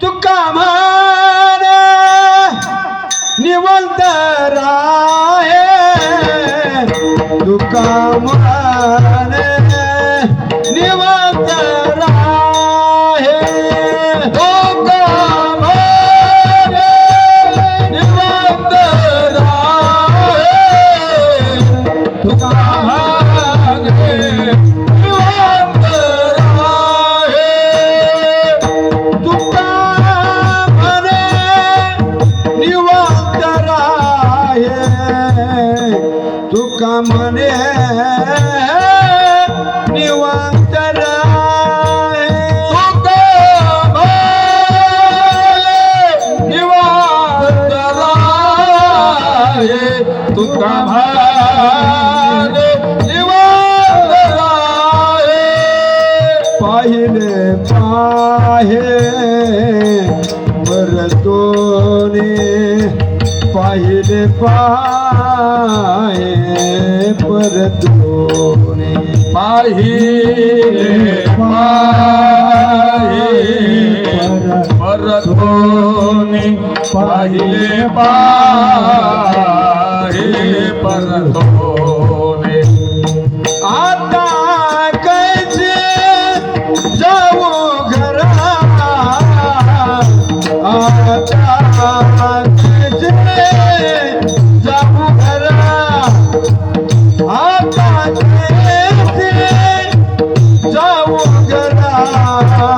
तुका मान निवंत राहे. तुका मान निवंत राहे. तुका निवंत राहे. तुका तुका म्हणे निवांत तुका पाहिले पाहे परतोने पाहिले पाहे परतोने पाहिले पाहे परतोने पाहिले पाहे परतोने आता कैसे जाऊ घरा आता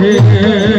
जाऊ घरा दोहे